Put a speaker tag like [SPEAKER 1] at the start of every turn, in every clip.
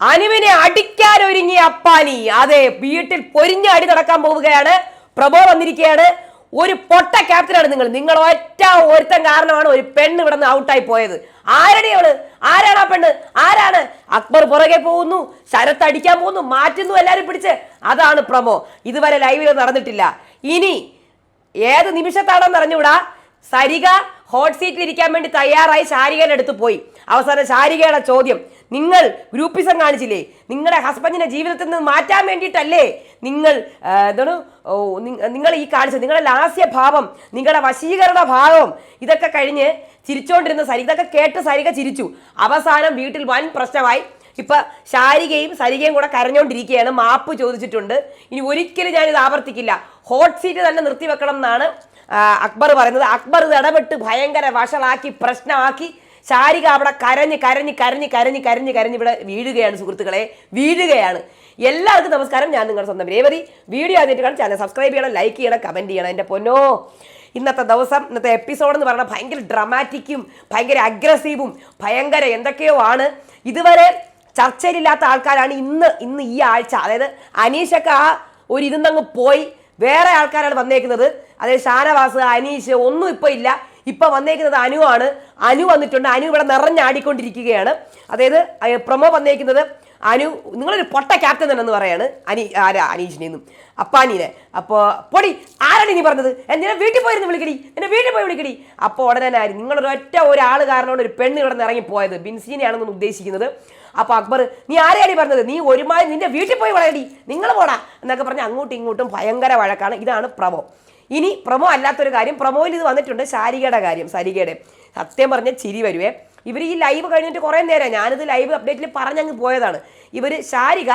[SPEAKER 1] അനുവിനെ അടിക്കാൻ ഒരുങ്ങിയ അപ്പാനി അതെ വീട്ടിൽ പൊരിഞ്ഞ അടി നടക്കാൻ പോവുകയാണ്. പ്രഭോ വന്നിരിക്കുകയാണ്. ഒരു പൊട്ട ക്യാപ്റ്റനാണ് നിങ്ങൾ. നിങ്ങൾ ഒറ്റ ഒരുത്തൻ കാരണമാണ് ഒരു പെണ്ണ് ഇവിടെ നിന്ന് ഔട്ടായി പോയത്. ആരടി അവൾ? ആരാണ് ആ പെണ്ണ്? ആരാണ്? അക്ബർ പുറകെ പോകുന്നു ശരത്ത് അടിക്കാൻ പോകുന്നു മാറ്റുന്നു എല്ലാരും പിടിച്ച്. അതാണ് പ്രമോ ഇതുവരെ ലൈവിൽ നടന്നിട്ടില്ല. ഇനി ഏത് നിമിഷത്താണെന്ന് അറിഞ്ഞുകൂടാ. സരിക ഹോട്ട് സീറ്റിൽ ഇരിക്കാൻ വേണ്ടി തയ്യാറായി ശാരികയുടെ അടുത്ത് പോയി. അവസാനം ശാരികയുടെ ചോദ്യം. നിങ്ങൾ ഗ്രൂപ്പിസം കാണിച്ചില്ലേ? നിങ്ങളുടെ ഹസ്ബൻഡിനെ ജീവിതത്തിൽ നിന്ന് മാറ്റാൻ വേണ്ടിയിട്ടല്ലേ നിങ്ങൾ എന്താണ് നിങ്ങൾ ഈ കാണിച്ചത്? നിങ്ങളുടെ ലാസ്യഭാവം നിങ്ങളുടെ വശീകരണ ഭാവം ഇതൊക്കെ കഴിഞ്ഞ് ചിരിച്ചോണ്ടിരുന്ന സരിക ഇതൊക്കെ കേട്ട് സരിക ചിരിച്ചു. അവസാനം വീട്ടിൽ വൻ പ്രശ്നമായി. ഇപ്പൊ ശാരികയും സരികയും കൂടെ കരഞ്ഞുകൊണ്ടിരിക്കുകയാണ് മാപ്പ് ചോദിച്ചിട്ടുണ്ട്. ഇനി ഒരിക്കലും ഞാനിത് ആവർത്തിക്കില്ല. ഹോട്ട് സീറ്റ് തന്നെ നിർത്തിവെക്കണം എന്നാണ് അക്ബർ പറയുന്നത്. അക്ബർ ഇത് ഇടപെട്ട് ഭയങ്കര വഷളാക്കി പ്രശ്നമാക്കി ശാരിക അവിടെ കരഞ്ഞ് കരഞ്ഞ് കരഞ്ഞ് കരഞ്ഞ് കരഞ്ഞ് കരഞ്ഞ് ഇവിടെ വീഴുകയാണ് സുഹൃത്തുക്കളെ. വീഴുകയാണ്. എല്ലാവർക്കും നമസ്കാരം. ഞാൻ നിങ്ങളുടെ സ്വന്തം രേവതി. വീഡിയോ ആദ്യമായിട്ട് കാണാൻ ചാനൽ സബ്സ്ക്രൈബ് ചെയ്യണം ലൈക്ക് ചെയ്യണം കമന്റ് ചെയ്യണം. എന്റെ പൊന്നോ ഇന്നത്തെ ദിവസം ഇന്നത്തെ എപ്പിസോഡ് എന്ന് പറഞ്ഞാൽ ഭയങ്കര ഡ്രമാറ്റിക്കും ഭയങ്കര അഗ്രസീവും ഭയങ്കര എന്തൊക്കെയോ ആണ്. ഇതുവരെ ചർച്ചയിലില്ലാത്ത ആൾക്കാരാണ് ഇന്ന് ഇന്ന് ഈ ആഴ്ച. അതായത് അനീഷൊക്കെ ആ ഒരു ഇരുന്നങ്ങ് പോയി. വേറെ ആൾക്കാരാണ് വന്നേക്കുന്നത്. അതായത് ഷാനവാസ് അനീഷ് ഒന്നും ഇപ്പോൾ ഇല്ല. ഇപ്പൊ വന്നേക്കുന്നത് അനുവാണ്. അനു വന്നിട്ടുണ്ട്. അനു ഇവിടെ നിറഞ്ഞാടിക്കൊണ്ടിരിക്കുകയാണ്. അതായത് പ്രമോ വന്നേക്കുന്നത് അനു നിങ്ങളൊരു പൊട്ട ക്യാപ്റ്റൻ തന്നെ എന്ന് പറയാണ് അനി ആരാ? അനീഷിനെന്നും അപ്പാനീനെ അപ്പോൾ പൊടി ആരാണ് നീ പറഞ്ഞത്? എന്നെ വീട്ടിൽ പോയിരുന്നു വിളിക്കടി? എന്നെ വീട്ടിൽ പോയി വിളിക്കടി? അപ്പോൾ ഉടനെ ആര് നിങ്ങളൊരു ഒറ്റ ഒരാൾ കാരണമാണ് ഒരു പെണ്ണ് കിടന്ന് ഇറങ്ങിപ്പോയത് ബിൻസീനെയാണെന്ന് ഉദ്ദേശിക്കുന്നത്. അപ്പോൾ അക്ബർ നീ ആരെയാണ് പറഞ്ഞത്? നീ ഒരുമാതിരി നിന്റെ വീട്ടിൽ പോയി വളയടി. നിങ്ങൾ പോടാ എന്നൊക്കെ പറഞ്ഞ് അങ്ങോട്ടും ഇങ്ങോട്ടും ഭയങ്കര വഴക്കാണ്. ഇതാണ് പ്രമോ. ഇനി പ്രമോ അല്ലാത്തൊരു കാര്യം പ്രമോയിൽ ഇത് വന്നിട്ടുണ്ട് ശാരികയുടെ കാര്യം സരികയുടെ സത്യം പറഞ്ഞ ചിരി വരുവേ. ഇവർ ഈ ലൈവ് കഴിഞ്ഞിട്ട് കുറേ നേരം ഞാനിത് ലൈവ് അപ്ഡേറ്റിൽ പറഞ്ഞങ്ങ് പോയതാണ്. ഇവർ ശാരിക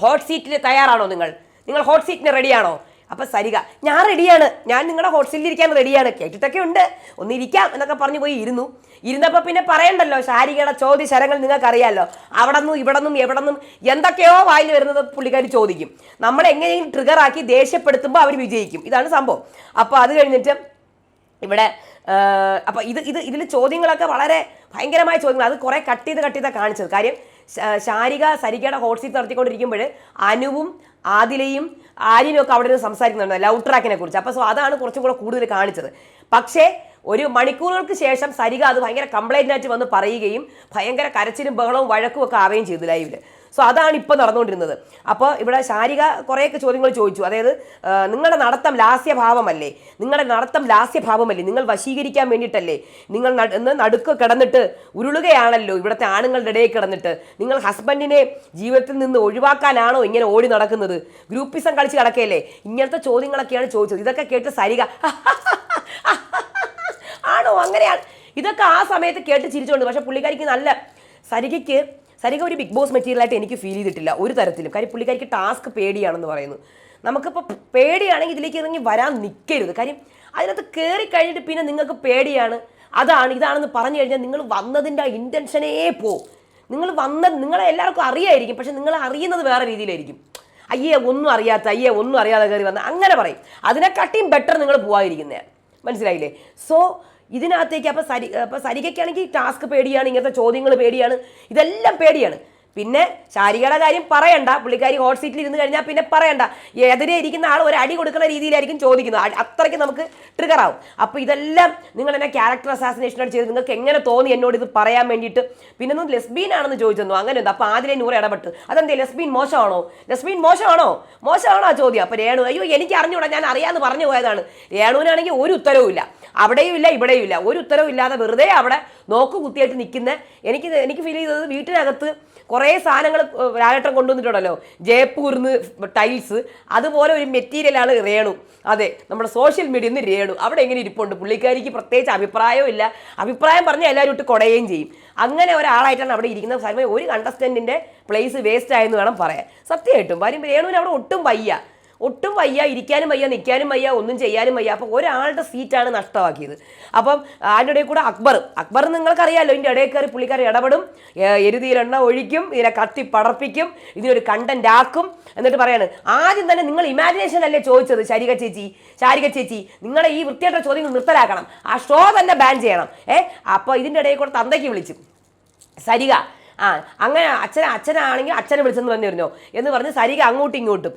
[SPEAKER 1] ഹോട്ട് സീറ്റിൽ തയ്യാറാണോ നിങ്ങൾ? നിങ്ങൾ ഹോട്ട് സീറ്റിന് റെഡിയാണോ അപ്പോൾ സരിക ഞാൻ റെഡിയാണ് ഞാൻ നിങ്ങളുടെ ഹോട്ട് സീറ്റിൽ ഇരിക്കാൻ റെഡിയാണ് കേട്ടിട്ടൊക്കെ ഉണ്ട്. ഒന്ന് ഇരിക്കാം എന്നൊക്കെ പറഞ്ഞു പോയി ഇരുന്നു. ഇരുന്നപ്പോൾ പിന്നെ പറയണ്ടല്ലോ ശാരികയുടെ ചോദ്യ ശരങ്ങൾ നിങ്ങൾക്കറിയാമല്ലോ അവിടെ നിന്നും ഇവിടെ നിന്നും എവിടെ നിന്നും എന്തൊക്കെയോ വായിൽ വരുന്നത് പുള്ളിക്കാർ ചോദിക്കും. നമ്മളെങ്ങനെയും ട്രിഗറാക്കി ദേഷ്യപ്പെടുത്തുമ്പോൾ അവർ വിജയിക്കും. ഇതാണ് സംഭവം. അപ്പോൾ അത് കഴിഞ്ഞിട്ട് ഇവിടെ അപ്പോൾ ഇത് ഇത് ഇതിൽ ചോദ്യങ്ങളൊക്കെ വളരെ ഭയങ്കരമായ ചോദ്യങ്ങൾ അത് കുറേ കട്ട് ചെയ്ത് കട്ട് ചെയ്താണ് കാണിച്ചത്. കാര്യം ശാരിക സരികയുടെ ഹോട്ട് സീറ്റ് നടത്തിക്കൊണ്ടിരിക്കുമ്പോൾ അനുവും ആദിലയും ആര്യനും ഒക്കെ അവിടെ നിന്ന് സംസാരിക്കുന്നുണ്ട് ലവ് ട്രാക്കിനെ കുറിച്ച്. അപ്പോൾ സോ അതാണ് കുറച്ചും കൂടെ കൂടുതൽ കാണിച്ചത്. പക്ഷേ ഒരു മണിക്കൂറുകൾക്ക് ശേഷം സരിക അത് ഭയങ്കര കംപ്ലൈന്റ് ആയിട്ട് വന്ന് പറയുകയും ഭയങ്കര കരച്ചിലും ബഹളവും വഴക്കും ഒക്കെ ആവുകയും ചെയ്തു ലൈവിൽ സോ അതാണ് ഇപ്പോൾ നടന്നുകൊണ്ടിരുന്നത്. അപ്പോൾ ഇവിടെ ശാരിക കുറേയൊക്കെ ചോദ്യങ്ങൾ ചോദിച്ചു. അതായത് നിങ്ങളുടെ നടത്തം ലാസ്യഭാവമല്ലേ? നിങ്ങളുടെ നടത്തം ലാസ്യഭാവമല്ലേ? നിങ്ങൾ വശീകരിക്കാൻ വേണ്ടിയിട്ടല്ലേ? നിങ്ങൾ നടുക്ക് കിടന്നിട്ട് ഉരുളുകയാണല്ലോ ഇവിടുത്തെ ആണുങ്ങളുടെ ഇടയിൽ കിടന്നിട്ട്. നിങ്ങൾ ഹസ്ബൻഡിനെ ജീവിതത്തിൽ നിന്ന് ഒഴിവാക്കാനാണോ ഇങ്ങനെ ഓടി നടക്കുന്നത്? ഗ്രൂപ്പിസം കളിച്ച് കിടക്കുകയല്ലേ ഇങ്ങനത്തെ ചോദ്യങ്ങളൊക്കെയാണ് ചോദിച്ചത്. ഇതൊക്കെ കേട്ട് സരിക ആണോ? അങ്ങനെയാണ്. ഇതൊക്കെ ആ സമയത്ത് കേട്ട് ചിരിച്ചുകൊണ്ട് പക്ഷെ പുള്ളിക്കാരിക്ക് നല്ല സരികയ്ക്ക് സരിക ഒരു ബിഗ് ബോസ് മെറ്റീരിയലായിട്ട് എനിക്ക് ഫീൽ ചെയ്തിട്ടില്ല ഒരു തരത്തിലും. കാര്യം പുള്ളിക്കാരിക്ക് ടാസ്ക് പേടിയാണെന്ന് പറയുന്നു. നമുക്കിപ്പോൾ പേടിയാണെങ്കിൽ ഇതിലേക്ക് ഇറങ്ങി വരാൻ നിൽക്കരുത് കാര്യം അതിനകത്ത് കയറി കഴിഞ്ഞിട്ട് പിന്നെ നിങ്ങൾക്ക് പേടിയാണ്. അതാണ് ഇതാണെന്ന് പറഞ്ഞു കഴിഞ്ഞാൽ നിങ്ങൾ വന്നതിന്റെ ആ ഇന്റൻഷനേ പോ. നിങ്ങൾ വന്ന നിങ്ങളെ എല്ലാവർക്കും അറിയായിരിക്കും പക്ഷെ നിങ്ങൾ അറിയുന്നത് വേറെ രീതിയിലായിരിക്കും. അയ്യേ ഒന്നും അറിയാത്ത അയ്യേ ഒന്നും അറിയാതെ കയറി വന്ന അങ്ങനെ പറയും. അതിനെക്കാട്ടിയും ബെറ്റർ നിങ്ങൾ പോകാതിരിക്കുന്നതാണ് മനസ്സിലായില്ലേ? സോ ഇതിനകത്തേക്ക് അപ്പോൾ സരി അപ്പോൾ സരികയ്ക്കാണെങ്കിൽ ടാസ്ക് പേടിയാണ് ഇങ്ങനത്തെ ചോദ്യങ്ങൾ പേടിയാണ് ഇതെല്ലാം പേടിയാണ്. പിന്നെ ശാരികയുടെ കാര്യം പറയണ്ട. പുള്ളിക്കാരി ഹോട്ട് സീറ്റിൽ ഇരുന്ന് കഴിഞ്ഞാൽ പിന്നെ പറയണ്ട. എതിരെ ഇരിക്കുന്ന ആൾ ഒരു അടി കൊടുക്കുന്ന രീതിയിലായിരിക്കും ചോദിക്കുന്നത്. അത്രയ്ക്ക് നമുക്ക് ട്രിഗർ ആവും. അപ്പോൾ ഇതെല്ലാം നിങ്ങൾ എന്നെ ക്യാരക്ടർ അസാസിനേഷനോട് ചെയ്ത് നിങ്ങൾക്ക് എങ്ങനെ തോന്നി എന്നോട് ഇത് പറയാൻ വേണ്ടിയിട്ട്? പിന്നെ ഒന്ന് ലെസ്ബീൻ ആണെന്ന് ചോദിച്ചെന്നു? അങ്ങനെ ഉണ്ട് അപ്പോൾ ആദ്യം നൂറ് ഇടപെട്ട്. അതെന്തേ ലെസ്ബീൻ മോശമാണോ? ലെസ്ബീൻ മോശമാണോ? മോശമാണോ ആ ചോദ്യം? അപ്പോൾ രേണു അയ്യോ എനിക്ക് അറിഞ്ഞൂടാ. ഞാൻ അറിയാമെന്ന് പറഞ്ഞു പോയതാണ്. രേണുവിനാണെങ്കിൽ ഒരു ഉത്തരവും ഇല്ല. അവിടെയും ഇല്ല ഇവിടെയും ഇല്ല. ഒരു ഉത്തരവും ഇല്ലാതെ വെറുതെ അവിടെ നോക്കു കുത്തിയായിട്ട് നിൽക്കുന്ന എനിക്ക് എനിക്ക് ഫീൽ ചെയ്തത് വീട്ടിനകത്ത് കുറേ സാധനങ്ങൾ ലാലേട്ടൻ കൊണ്ടുവന്നിട്ടുണ്ടല്ലോ. ജയ്പൂർന്ന് ടൈൽസ്. അതുപോലെ ഒരു മെറ്റീരിയലാണ് രേണു. അതെ നമ്മുടെ സോഷ്യൽ മീഡിയ നിന്ന് രേണു. അവിടെ എങ്ങനെ ഇരിപ്പുണ്ട്? പുള്ളിക്കാരിക്ക് പ്രത്യേകിച്ച് അഭിപ്രായവും ഇല്ല. അഭിപ്രായം പറഞ്ഞാൽ എല്ലാവരും ഇട്ട് കുടയുകയും ചെയ്യും. അങ്ങനെ ഒരാളായിട്ടാണ് അവിടെ ഇരിക്കുന്ന സമയം ഒരു കണ്ടസ്റ്റന്റിന്റെ പ്ലേസ് വേസ്റ്റ് ആയെന്ന് വേണം പറയാൻ. സത്യമായിട്ടും. കാര്യം രേണുവിന് അവിടെ ഒട്ടും വയ്യ. ഒട്ടും വയ്യ ഇരിക്കാനും വയ്യ നിൽക്കാനും വയ്യ ഒന്നും ചെയ്യാനും വയ്യ. അപ്പോൾ ഒരാളുടെ സീറ്റാണ് നഷ്ടമാക്കിയത്. അപ്പം അതിന്റെ ഇടയിൽ കൂടെ? അക്ബർ. അക്ബർ നിങ്ങൾക്കറിയാമല്ലോ ഇതിന്റെ ഇടയിൽ കയറി പുള്ളിക്കാർ ഇടപെടും. എരുതിയിലെണ്ണ ഒഴിക്കും ഇതിനെ കത്തി പടർപ്പിക്കും ഇതിനൊരു കണ്ടന്റ് ആക്കും എന്നിട്ട് പറയാണ്. ആദ്യം തന്നെ നിങ്ങൾ ഇമാജിനേഷൻ അല്ലേ ചോദിച്ചത് ശാരിക ചേച്ചി? ശാരിക ചേച്ചി നിങ്ങളെ ഈ വൃത്തിയായിട്ട ചോദ്യങ്ങൾ നിർത്തലാക്കണം. ആ ഷോ തന്നെ ബാൻ ചെയ്യണം. ഏ അപ്പോൾ ഇതിന്റെ ഇടയിൽ കൂടെ തന്തയ്ക്ക് വിളിച്ചു. സരിക ആ അങ്ങനെ അച്ഛൻ അച്ഛനാണെങ്കിൽ അച്ഛനെ വിളിച്ചെന്ന് തന്നെ പറഞ്ഞോ എന്ന് പറഞ്ഞ് സരിക അങ്ങോട്ടും ഇങ്ങോട്ടും.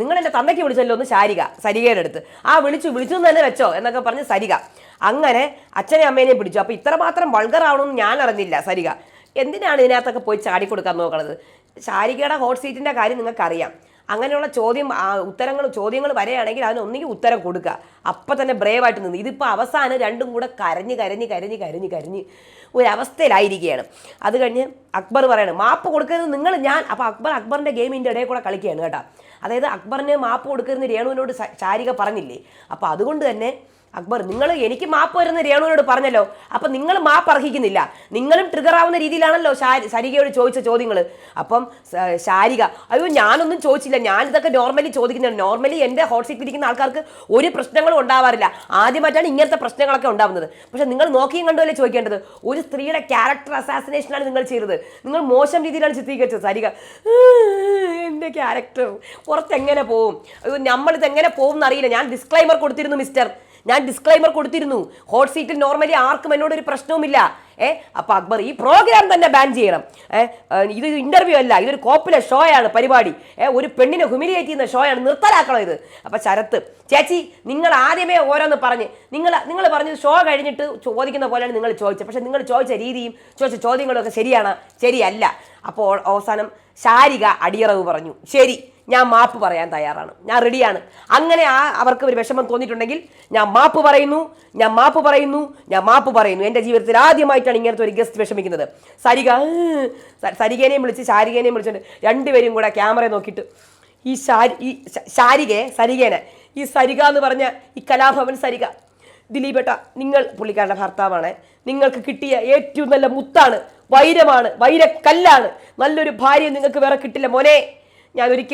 [SPEAKER 1] നിങ്ങൾ എന്റെ തന്തയ്ക്ക് വിളിച്ചല്ലോ ഒന്ന് ശാരിക സരികയുടെ അടുത്ത്. ആ വിളിച്ചു വിളിച്ചു തന്നെ വെച്ചോ എന്നൊക്കെ പറഞ്ഞ് സരിക. അങ്ങനെ അച്ഛനെ അമ്മേനെയും പിടിച്ചു. അപ്പോൾ ഇത്രമാത്രം വൾഗറാവണമെന്ന് ഞാൻ അറിഞ്ഞില്ല സരിക. എന്തിനാണ് ഇതിനകത്തൊക്കെ പോയി ചാടിക്കൊടുക്കാൻ നോക്കണത്? ശാരികയുടെ ഹോട്ട് സീറ്റിന്റെ കാര്യം നിങ്ങൾക്കറിയാം. അങ്ങനെയുള്ള ചോദ്യം ഉത്തരങ്ങൾ ചോദ്യങ്ങൾ വരെയാണെങ്കിൽ അതിന് ഒന്നുകിൽ ഉത്തരം കൊടുക്കുക. അപ്പം തന്നെ ബ്രേവായിട്ട് നിന്ന്. ഇതിപ്പോൾ അവസാനം രണ്ടും കൂടെ കരഞ്ഞ് കരഞ്ഞ് കരഞ്ഞ് കരഞ്ഞ് കരഞ്ഞ് ഒരവസ്ഥയിലായിരിക്കുകയാണ്. അത് കഴിഞ്ഞ് അക്ബർ പറയണം മാപ്പ് കൊടുക്കരുത് നിങ്ങൾ ഞാൻ അപ്പോൾ അക്ബർ അക്ബറിന്റെ ഗെയിമിന്റെ ഇടയിൽ കൂടെ കളിക്കുകയാണ് കേട്ടോ. അതായത് അക്ബറിന് മാപ്പ് കൊടുക്കരുത് രേണുവിനോട് ചാരിക പറഞ്ഞില്ലേ? അപ്പോൾ അതുകൊണ്ട് തന്നെ അക്ബർ നിങ്ങൾ എനിക്ക് മാപ്പ് വരുന്ന രേണുവിനോട് പറഞ്ഞല്ലോ. അപ്പം നിങ്ങൾ മാപ്പ് അർഹിക്കുന്നില്ല. നിങ്ങളും ട്രിഗർ ആവുന്ന രീതിയിലാണല്ലോ ശാരികയോട് ചോദിച്ച ചോദ്യങ്ങൾ അപ്പം ശാരിക അയ്യോ ഞാനൊന്നും ചോദിച്ചില്ല. ഞാൻ ഇതൊക്കെ നോർമലി ചോദിക്കുന്നതാണ് നോർമലി എന്റെ ഹോട്ട് സീറ്റ് ഇരിക്കുന്ന ആൾക്കാർക്ക് ഒരു പ്രശ്നങ്ങളും ഉണ്ടാവാറില്ല. ആദ്യമായിട്ടാണ് ഇങ്ങനത്തെ പ്രശ്നങ്ങളൊക്കെ ഉണ്ടാവുന്നത്. പക്ഷെ നിങ്ങൾ നോക്കിയും കണ്ടുമല്ലേ ചോദിക്കേണ്ടത്? ഒരു സ്ത്രീയുടെ ക്യാരക്ടർ അസാസിനേഷനാണ് നിങ്ങൾ ചെയ്തത്. നിങ്ങൾ മോശം രീതിയിലാണ് ചിത്രീകരിച്ചത്. സരിക എന്റെ ക്യാരക്ടർ പുറത്തെങ്ങനെ പോവും? നമ്മളിത് എങ്ങനെ പോകും എന്നറിയില്ല ഞാൻ ഡിസ്ക്ലൈമർ കൊടുത്തിരുന്നു മിസ്റ്റർ ഞാൻ ഡിസ്ക്ലൈമർ കൊടുത്തിരുന്നു. ഹോട്ട് സീറ്റിൽ നോർമലി ആർക്കും എന്നോട് ഒരു പ്രശ്നവുമില്ല. ഏ അപ്പൊ അക്ബർ ഈ പ്രോഗ്രാം തന്നെ ബാൻ ചെയ്യണം. ഏ ഇത് ഇന്റർവ്യൂ അല്ല ഇതൊരു കോപ്പിലെ ഷോ ആണ് പരിപാടി. ഏ ഒരു പെണ്ണിനെ ഹ്യൂമിലിയേറ്റ് ചെയ്യുന്ന ഷോ ആണ് നിർത്തലാക്കണം ഇത്. അപ്പൊ ശരത്ത് ചേച്ചി നിങ്ങൾ ആദ്യമേ ഓരോന്ന് പറഞ്ഞ്. നിങ്ങൾ നിങ്ങൾ പറഞ്ഞ് ഷോ കഴിഞ്ഞിട്ട് ചോദിക്കുന്ന പോലെയാണ് നിങ്ങൾ ചോദിച്ചത്. പക്ഷെ നിങ്ങൾ ചോദിച്ച രീതിയും ചോദിച്ച ചോദ്യങ്ങളും ഒക്കെ ശരിയാണ് ശരിയല്ല. അപ്പോൾ അവസാനം ശാരിക അടിയറവ് പറഞ്ഞു. ശരി. ഞാൻ മാപ്പ് പറയാൻ തയ്യാറാണ്. ഞാൻ റെഡിയാണ് അങ്ങനെ ആ അവർക്ക് ഒരു വിഷമം തോന്നിയിട്ടുണ്ടെങ്കിൽ ഞാൻ മാപ്പ് പറയുന്നു. ഞാൻ മാപ്പ് പറയുന്നു. ഞാൻ മാപ്പ് പറയുന്നു. എന്റെ ജീവിതത്തിൽ ആദ്യമായിട്ടാണ് ഇങ്ങനത്തെ ഒരു ഗസ്റ്റ് വിഷമിക്കുന്നത്. സരിക സരികേനെയും വിളിച്ച് ശാരികേനെയും വിളിച്ചിട്ട് രണ്ടുപേരും കൂടെ ക്യാമറ നോക്കിയിട്ട് ഈ ശാരി ഈ ശാരികയെ സരികേനെ ഈ സരിക എന്ന് പറഞ്ഞ ഈ കലാഭവൻ സരിക ദിലീപേട്ട നിങ്ങൾ പുള്ളിക്കാരുടെ ഭർത്താവാണ്. നിങ്ങൾക്ക് കിട്ടിയ ഏറ്റവും നല്ല മുത്താണ്. വൈരമാണ്. വൈരക്കല്ലാണ്. നല്ലൊരു ഭാര്യ നിങ്ങൾക്ക് വേറെ കിട്ടില്ല മോനെ.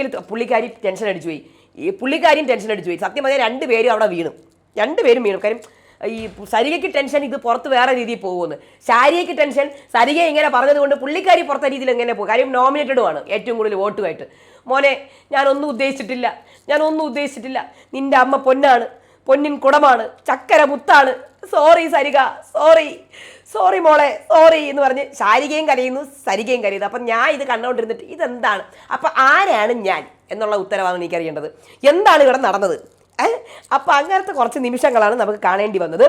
[SPEAKER 1] ത- പുള്ളിക്കാരി ടെൻഷൻ അടിച്ചു പോയി. ഈ പുള്ളിക്കാരിയും ടെൻഷൻ അടിച്ചു പോയി. സത്യം പറഞ്ഞാൽ രണ്ട് പേരും അവിടെ വീണു. രണ്ട് പേരും വീണു. കാര്യം ഈ സരികയ്ക്ക് ടെൻഷൻ ഇത് പുറത്ത് വേറെ രീതിയിൽ പോകുമെന്ന് ശാരികയ്ക്ക് ടെൻഷൻ സരിക ഇങ്ങനെ പറഞ്ഞതുകൊണ്ട് പുള്ളിക്കാരി പുറത്തെ രീതിയിൽ എങ്ങനെ പോകും? കാര്യം നോമിനേറ്റഡുമാണ് ഏറ്റവും കൂടുതൽ വോട്ടുമായിട്ട്. മോനെ ഞാനൊന്നും ഉദ്ദേശിച്ചിട്ടില്ല. ഞാനൊന്നും ഉദ്ദേശിച്ചിട്ടില്ല. നിന്റെ അമ്മ പൊന്നാണ്. പൊന്നിൻ കുടമാണ്. ചക്കര മുത്താണ്. സോറി സരിക. സോറി സോറി മോളെ സോറി എന്ന് പറഞ്ഞ് ശാരികയും കരയുന്നു സരികയും കരയുന്നു. അപ്പം ഞാൻ ഇത് കണ്ടുകൊണ്ടിരുന്നിട്ട് ഇതെന്താണ്? അപ്പം ആരാണ് ഞാൻ എന്നുള്ള ഉത്തരവാണ് എനിക്കറിയേണ്ടത്. എന്താണ് ഇവിടെ നടന്നത്? അപ്പം അങ്ങനത്തെ കുറച്ച് നിമിഷങ്ങളാണ് നമുക്ക് കാണേണ്ടി വന്നത്.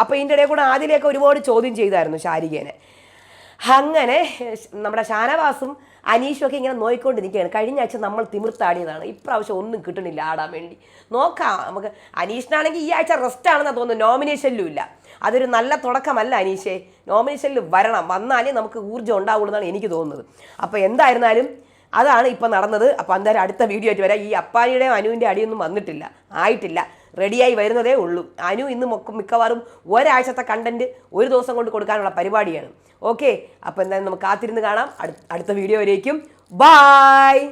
[SPEAKER 1] അപ്പോൾ ഇതിന്റെ ഇടയിൽ കൂടെ ആദ്യമൊക്കെ ഒരുപാട് ചോദ്യം ചെയ്തായിരുന്നു ശാരികേനെ. അങ്ങനെ നമ്മുടെ ഷാനവാസും അനീഷും ഒക്കെ ഇങ്ങനെ നോയിക്കൊണ്ട് നിൽക്കുകയാണ് കഴിഞ്ഞ ആഴ്ച നമ്മൾ തിമിർത്താടിയതാണ്. ഇപ്രാവശ്യം ഒന്നും കിട്ടണില്ല ആടാൻ വേണ്ടി. നോക്കാം. നമുക്ക് അനീഷിനാണെങ്കിൽ ഈ ആഴ്ച റെസ്റ്റ് ആണെന്ന് തോന്നുന്നു. നോമിനേഷനിലും ഇല്ല. അതൊരു നല്ല തുടക്കമല്ല അനീഷേ. നോമിനേഷനിൽ വരണം. വന്നാലേ നമുക്ക് ഊർജം ഉണ്ടാവുള്ളൂ എന്നാണ് എനിക്ക് തോന്നുന്നത്. അപ്പോൾ എന്തായിരുന്നാലും അതാണ് ഇപ്പോൾ നടന്നത്. അപ്പോൾ എന്തായാലും അടുത്ത വീഡിയോ ആയിട്ട് വരാം. ഈ അപ്പാനിയുടെയും അനുവിന്റെ അടിയൊന്നും വന്നിട്ടില്ല. ആയിട്ടില്ല. റെഡിയായി വരുന്നതേ ഉള്ളൂ. അനു ഇന്ന് മിക്കവാറും ഒരാഴ്ചത്തെ കണ്ടന്റ് ഒരു ദിവസം കൊണ്ട് കൊടുക്കാനുള്ള പരിപാടിയാണ്. ഓക്കെ അപ്പോൾ എന്തായാലും നമുക്ക് കാത്തിരുന്ന് കാണാം. അടുത്ത വീഡിയോ വരേക്കും. ബായ്